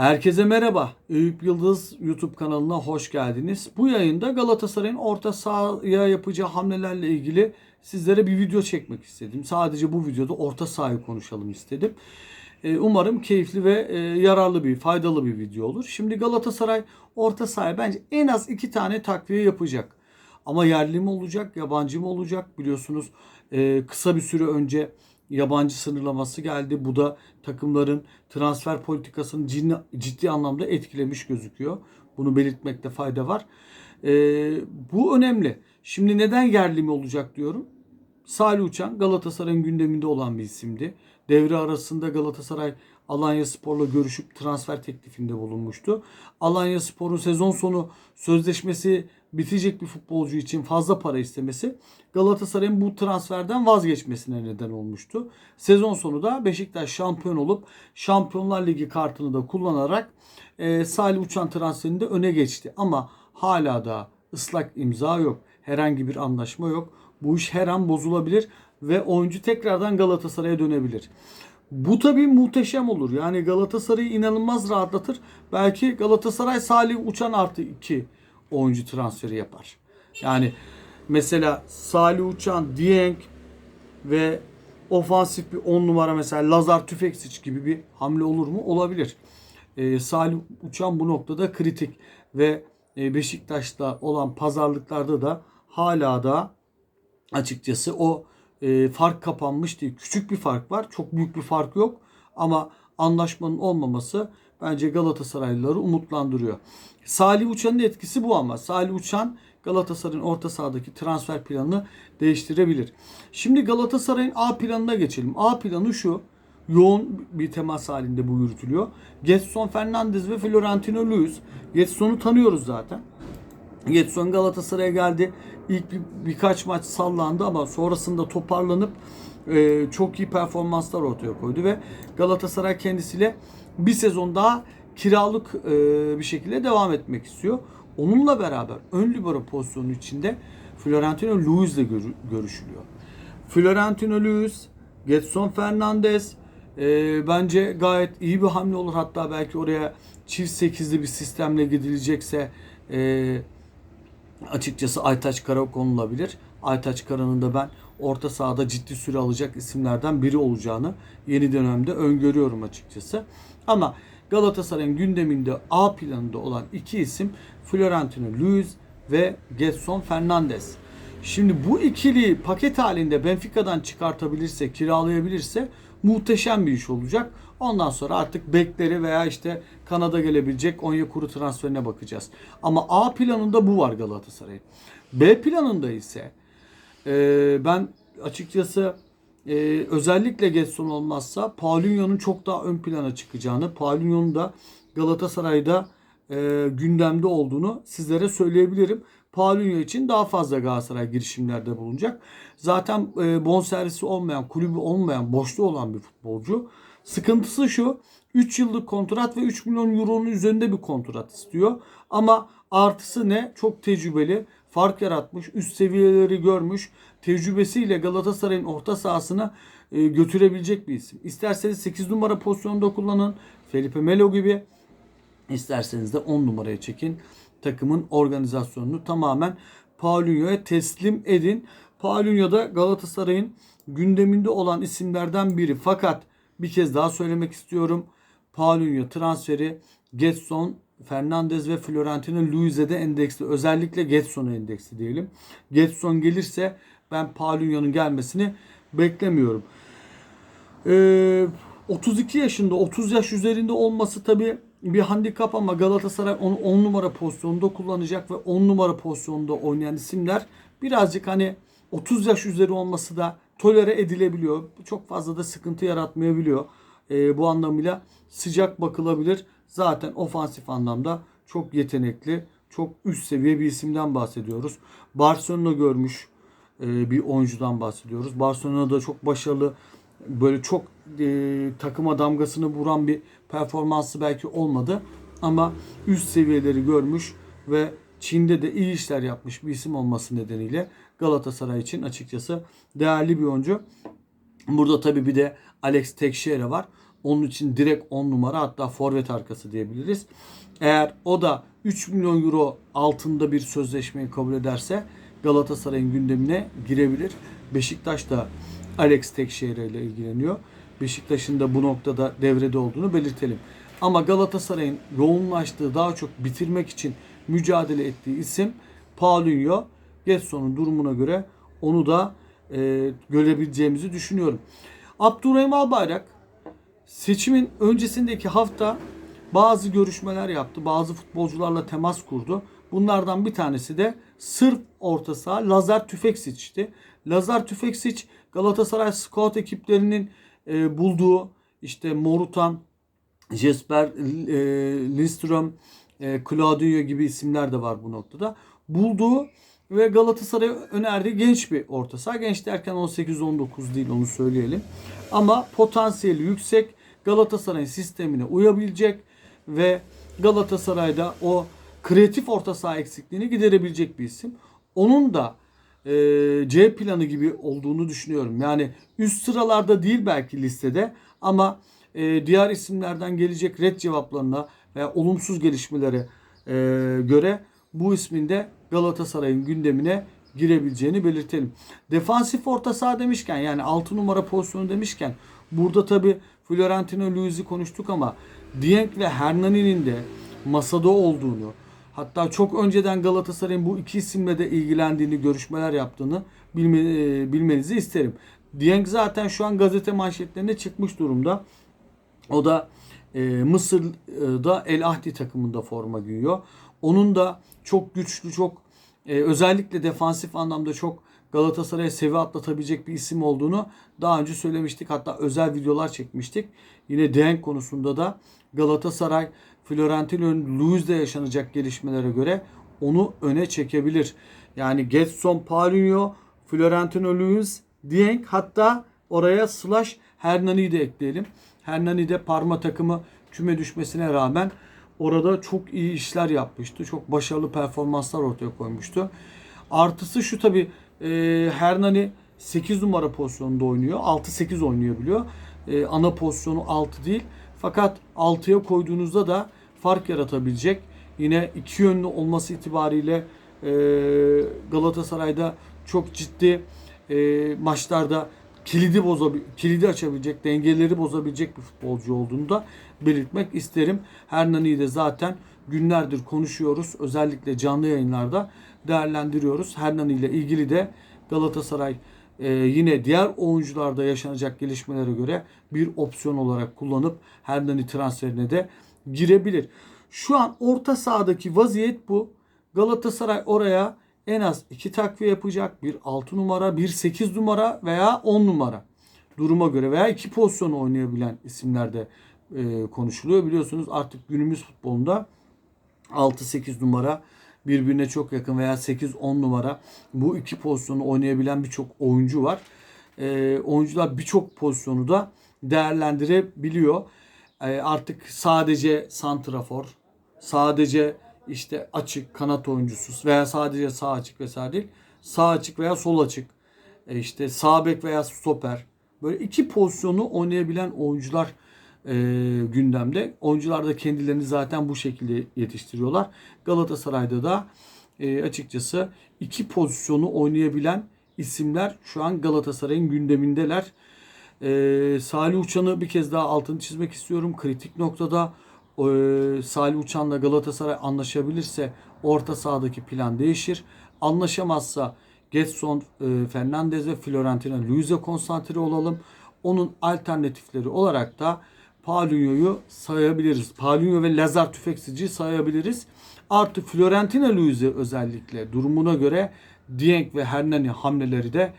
Herkese merhaba. Eyüp Yıldız YouTube kanalına hoş geldiniz. Bu yayında Galatasaray'ın orta sahaya yapacağı hamlelerle ilgili sizlere bir video çekmek istedim. Sadece bu videoda orta sahayı konuşalım istedim. Ee, Umarım keyifli ve e, yararlı bir, faydalı bir video olur. Şimdi Galatasaray orta sahaya bence en az iki tane takviye yapacak. Ama yerli mi olacak, yabancı mı olacak biliyorsunuz e, kısa bir süre önce yabancı sınırlaması geldi. Bu da takımların transfer politikasını ciddi, ciddi anlamda etkilemiş gözüküyor. Bunu belirtmekte fayda var. E, bu önemli. Şimdi neden yerli mi olacak diyorum. Salih Uçan Galatasaray'ın gündeminde olan bir isimdi. Devre arasında Galatasaray Alanya Spor'la görüşüp transfer teklifinde bulunmuştu. Alanya Spor'un sezon sonu sözleşmesi bitecek bir futbolcu için fazla para istemesi Galatasaray'ın bu transferden vazgeçmesine neden olmuştu. Sezon sonu da Beşiktaş şampiyon olup Şampiyonlar Ligi kartını da kullanarak e, Salih Uçan transferinde öne geçti. Ama hala da ıslak imza yok. Herhangi bir anlaşma yok. Bu iş her an bozulabilir ve oyuncu tekrardan Galatasaray'a dönebilir. Bu tabii muhteşem olur. Yani Galatasaray'ı inanılmaz rahatlatır. Belki Galatasaray Salih Uçan artı 2 oyuncu transferi yapar. Yani mesela Salih Uçan, Dieng ve ofansif bir 10 numara mesela Lazar Tüfeksiç gibi bir hamle olur mu? Olabilir. Ee, Salih Uçan bu noktada kritik ve e, Beşiktaş'ta olan pazarlıklarda da hala da açıkçası o e, fark kapanmış değil. Küçük bir fark var. Çok büyük bir fark yok. Ama anlaşmanın olmaması bence Galatasaraylıları umutlandırıyor. Salih Uçan'ın etkisi bu ama. Salih Uçan Galatasaray'ın orta sahadaki transfer planını değiştirebilir. Şimdi Galatasaray'ın A planına geçelim. A planı şu. Yoğun bir temas halinde bu yürütülüyor. Getson Fernandez ve Florentino Luis. Getson'u tanıyoruz zaten. Getson Galatasaray'a geldi. İlk bir, birkaç maç sallandı ama sonrasında toparlanıp e, çok iyi performanslar ortaya koydu ve Galatasaray kendisiyle bir sezon daha kiralık e, bir şekilde devam etmek istiyor. Onunla beraber ön libero pozisyonu içinde Florentino Luis ile gör- görüşülüyor. Florentino Luis, Getson Fernandez e, bence gayet iyi bir hamle olur. Hatta belki oraya çift sekizli bir sistemle gidilecekse e, açıkçası Aytaç Kara konulabilir. Aytaç Kara'nın da ben orta sahada ciddi süre alacak isimlerden biri olacağını yeni dönemde öngörüyorum açıkçası. Ama Galatasaray'ın gündeminde A planında olan iki isim Florentino Luis ve Getson Fernandez. Şimdi bu ikili paket halinde Benfica'dan çıkartabilirse, kiralayabilirse muhteşem bir iş olacak. Ondan sonra artık bekleri veya işte Kanada gelebilecek Onyekuru transferine bakacağız. Ama A planında bu var Galatasaray'ın. B planında ise e, ben açıkçası e, özellikle Getson olmazsa Paulinho'nun çok daha ön plana çıkacağını, Paulinho'nun da Galatasaray'da e, gündemde olduğunu sizlere söyleyebilirim. Paulinho için daha fazla Galatasaray girişimlerde bulunacak. Zaten e, bonservisi olmayan, kulübü olmayan, boşluğu olan bir futbolcu. Sıkıntısı şu. 3 yıllık kontrat ve 3 milyon euronun üzerinde bir kontrat istiyor. Ama artısı ne? Çok tecrübeli. Fark yaratmış. Üst seviyeleri görmüş. Tecrübesiyle Galatasaray'ın orta sahasına e, götürebilecek bir isim. İsterseniz 8 numara pozisyonda kullanın. Felipe Melo gibi. İsterseniz de 10 numaraya çekin. Takımın organizasyonunu tamamen Paulinho'ya teslim edin. Paulinho da Galatasaray'ın gündeminde olan isimlerden biri. Fakat bir kez daha söylemek istiyorum. Paulinho transferi Getson, Fernandez ve Florentino Luis'e de endeksli. Özellikle Getson'a endeksli diyelim. Getson gelirse ben Paulinho'nun gelmesini beklemiyorum. Ee, 32 yaşında 30 yaş üzerinde olması tabi bir handikap ama Galatasaray onu 10 numara pozisyonunda kullanacak ve 10 numara pozisyonunda oynayan isimler birazcık hani 30 yaş üzeri olması da tolere edilebiliyor. Çok fazla da sıkıntı yaratmayabiliyor. Ee, bu anlamıyla sıcak bakılabilir. Zaten ofansif anlamda çok yetenekli, çok üst seviye bir isimden bahsediyoruz. Barcelona görmüş e, bir oyuncudan bahsediyoruz. Barcelona'da çok başarılı böyle çok e, takıma damgasını vuran bir performansı belki olmadı ama üst seviyeleri görmüş ve Çin'de de iyi işler yapmış bir isim olması nedeniyle Galatasaray için açıkçası değerli bir oyuncu. Burada tabii bir de Alex Teixeira var. Onun için direkt 10 numara hatta forvet arkası diyebiliriz. Eğer o da 3 milyon euro altında bir sözleşmeyi kabul ederse Galatasaray'ın gündemine girebilir. Beşiktaş da Alex Tekşehir'e ile ilgileniyor. Beşiktaş'ın da bu noktada devrede olduğunu belirtelim. Ama Galatasaray'ın yoğunlaştığı daha çok bitirmek için mücadele ettiği isim Paulinho. Getson'un durumuna göre onu da e, görebileceğimizi düşünüyorum. Abdurrahim Albayrak seçimin öncesindeki hafta bazı görüşmeler yaptı. Bazı futbolcularla temas kurdu. Bunlardan bir tanesi de sırf orta saha Lazar Tüfeksic'ti. Lazar Tüfeksic Galatasaray scout ekiplerinin e, bulduğu işte Morutan, Jesper e, Lindström, e, Claudio gibi isimler de var bu noktada. Bulduğu ve Galatasaray'a önerdiği genç bir orta saha. Genç derken 18-19 değil onu söyleyelim. Ama potansiyeli yüksek. Galatasaray'ın sistemine uyabilecek ve Galatasaray'da o kreatif orta saha eksikliğini giderebilecek bir isim. Onun da e, C planı gibi olduğunu düşünüyorum. Yani üst sıralarda değil belki listede ama e, diğer isimlerden gelecek red cevaplarına veya olumsuz gelişmelere e, göre bu ismin de Galatasaray'ın gündemine girebileceğini belirtelim. Defansif orta saha demişken yani 6 numara pozisyonu demişken burada tabi Florentino Luiz'i konuştuk ama Dieng ve Hernani'nin de masada olduğunu hatta çok önceden Galatasaray'ın bu iki isimle de ilgilendiğini, görüşmeler yaptığını bilme, e, bilmenizi isterim. Dieng zaten şu an gazete manşetlerine çıkmış durumda. O da e, Mısır'da El Ahdi takımında forma giyiyor. Onun da çok güçlü, çok e, özellikle defansif anlamda çok Galatasaray'a seviye atlatabilecek bir isim olduğunu daha önce söylemiştik. Hatta özel videolar çekmiştik. Yine Dieng konusunda da Galatasaray Florentino Luiz'le yaşanacak gelişmelere göre onu öne çekebilir. Yani Getson, Paulinho, Florentino Luiz, Dieng hatta oraya slash Hernani'yi de ekleyelim. Hernani de Parma takımı küme düşmesine rağmen orada çok iyi işler yapmıştı. Çok başarılı performanslar ortaya koymuştu. Artısı şu tabi e, Hernani 8 numara pozisyonunda oynuyor. 6-8 oynayabiliyor. E, ana pozisyonu 6 değil. Fakat 6'ya koyduğunuzda da fark yaratabilecek. Yine iki yönlü olması itibariyle e, Galatasaray'da çok ciddi e, maçlarda kilidi bozabil kilidi açabilecek, dengeleri bozabilecek bir futbolcu olduğunu da belirtmek isterim. Hernani'yi de zaten günlerdir konuşuyoruz. Özellikle canlı yayınlarda değerlendiriyoruz. Hernani ile ilgili de Galatasaray e, yine diğer oyuncularda yaşanacak gelişmelere göre bir opsiyon olarak kullanıp Hernani transferine de girebilir. Şu an orta sahadaki vaziyet bu. Galatasaray oraya en az 2 takviye yapacak. Bir 6 numara, bir 8 numara veya 10 numara. Duruma göre veya iki pozisyonu oynayabilen isimler de e, konuşuluyor. Biliyorsunuz artık günümüz futbolunda 6-8 numara birbirine çok yakın veya 8-10 numara bu iki pozisyonu oynayabilen birçok oyuncu var. E, oyuncular birçok pozisyonu da değerlendirebiliyor. E, artık sadece santrafor, sadece işte açık kanat oyuncusu veya sadece sağ açık vesaire değil. Sağ açık veya sol açık. E işte sağ bek veya stoper. Böyle iki pozisyonu oynayabilen oyuncular e, gündemde. Oyuncular da kendilerini zaten bu şekilde yetiştiriyorlar. Galatasaray'da da e, açıkçası iki pozisyonu oynayabilen isimler şu an Galatasaray'ın gündemindeler. E, Salih Uçan'ı bir kez daha altını çizmek istiyorum. Kritik noktada e, Salih Uçan'la Galatasaray anlaşabilirse orta sahadaki plan değişir. Anlaşamazsa Getson, e, Fernandez ve Fiorentina Luiz'e konsantre olalım. Onun alternatifleri olarak da Paulinho'yu sayabiliriz. Paulinho ve Lazar Tüfeksici sayabiliriz. Artı Fiorentina Luiz'e özellikle durumuna göre Dieng ve Hernani hamleleri de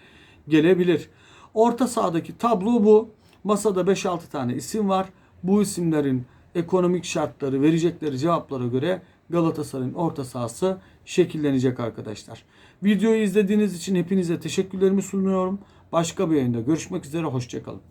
gelebilir. Orta sahadaki tablo bu. Masada 5-6 tane isim var. Bu isimlerin ekonomik şartları, verecekleri cevaplara göre Galatasaray'ın orta sahası şekillenecek arkadaşlar. Videoyu izlediğiniz için hepinize teşekkürlerimi sunuyorum. Başka bir yayında görüşmek üzere. Hoşçakalın.